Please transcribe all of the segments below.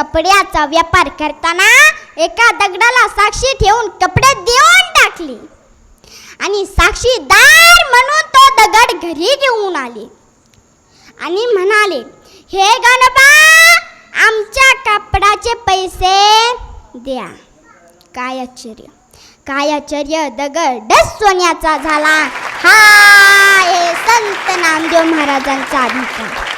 कपड्याचा व्यापार करताना एका दगडाला साक्षी ठेवून कपडे देऊन टाकले. आणि साक्षीदार म्हणून तो दगड घरी घेऊन आले. आणि म्हणाले हे गणपा आमच्या कपडाचे पैसे द्या. काय आश्चर्य काय आश्चर्य दगड सोन्याचा झाला. हा हे संत नामदेव महाराजांचा अधिकार.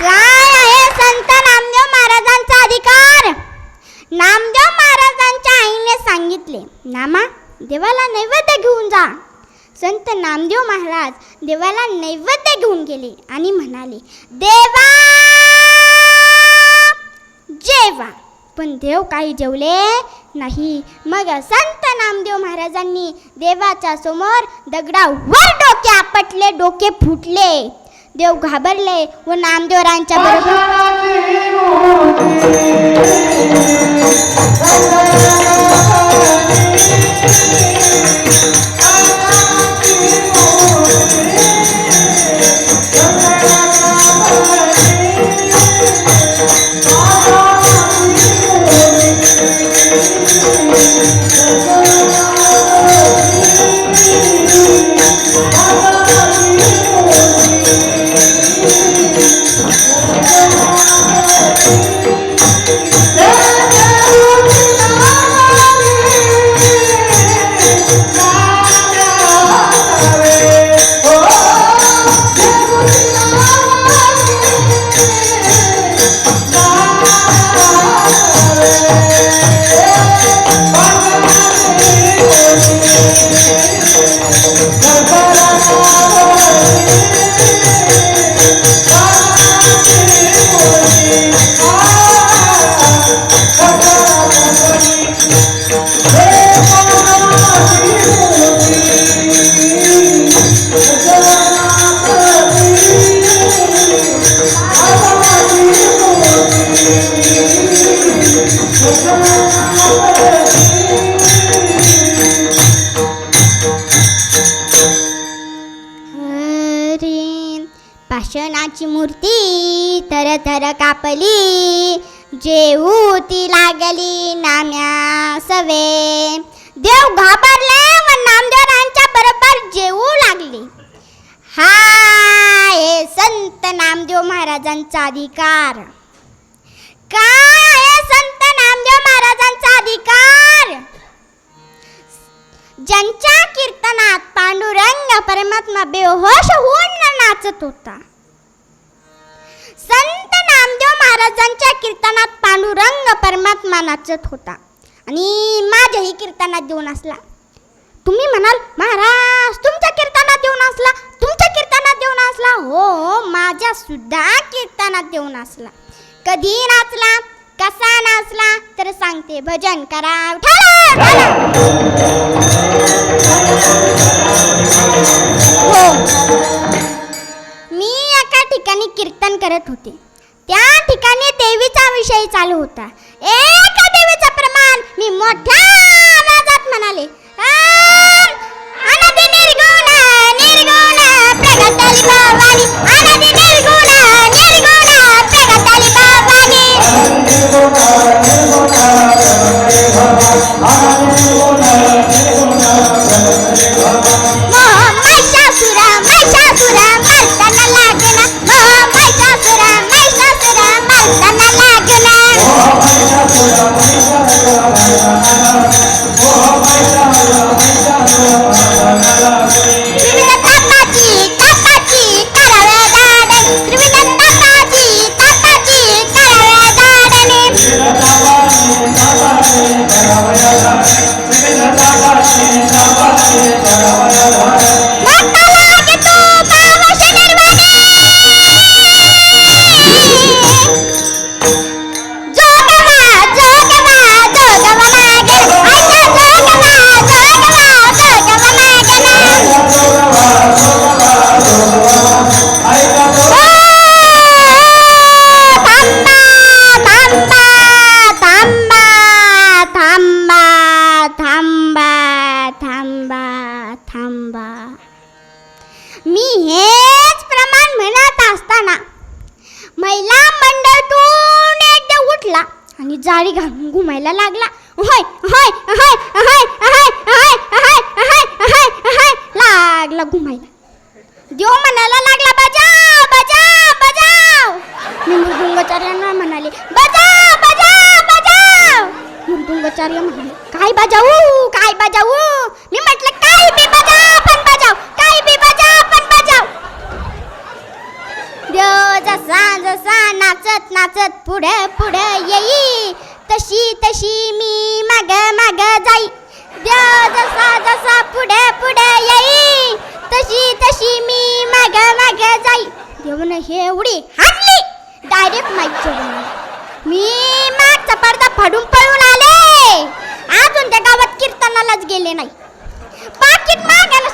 काय आहे संत नाम महाराजांचा अधिकार नामदेव महाराजांच्या आईने सांगितले नामा देवाला जा संत नामदेव महाराज देवाला नैवेद्य घेऊन गेले आणि म्हणाले देवा जेवा. पण देव काही जेवले नाही. मग संत नामदेव महाराजांनी देवाच्या समोर दगडावर डोके आपटले डोके फुटले. देव घाबरले व नामदेवरांच्या बरोबर पाषणाची मूर्ती थर थर कापली. जेऊ ती लागली नाम्या सवे. देव घाबरले व नामदेवरांच्या बरोबर जेऊ लागले. हा आहे संत नामदेव महाराजांचा अधिकार. काय आहे संत नामदेव महाराजांचा अधिकार? ज्यांच्या कीर्तनात पांडुरंग परमात्मा बेहोश होऊन नाचत होता. संत नामदेव महाराजांच्या कीर्तनात पांडुरंग परमात्मा नाचत होता. आणि माझ्याही कीर्तनात देऊन असला. तुम्ही म्हणाल महाराज तुमच्या कीर्तनात देऊन असला. तुमच्या कीर्तनात देऊन असला? हो माझ्या सुद्धा कीर्तनात देऊन असला. कधी नाचला कसा नाचला तर सांगते भजन करा ठळा, ठिकाणी कीर्तन करत होते. त्या ठिकाणी देवीचा विषय चालू होता. एका देवीचा प्रमाण मी मोठ्या टाळी घालून घुमायला लागला होय होय होय होय होय होय होय होय होय होय लागला घुमायला देव म्हणायला लागला बजाव बजाव बजाव मी मृदुंगाचार्यांना म्हणाले बजाव बजाव बजाव मृदुंगाचार्य म्हणाले काय बजावू काय बजावू मी म्हटलं काय बी बजाव पण बजाव काय बी बजाव पण बजाव देव जसा जसा नाचत नाचत पुढे पुढे येई तशी तशी मी माग माग जाई. देव जसा जसा पुढे पुढे येई तशी तशी मी माग माग जाई. देवनं हे उडी हाणली. डायरेक्ट माईक मी मागचा पडदा फाडून पळून आले. अजून त्या गावात कीर्तनालाच गेले नाही. पाकिट मागायला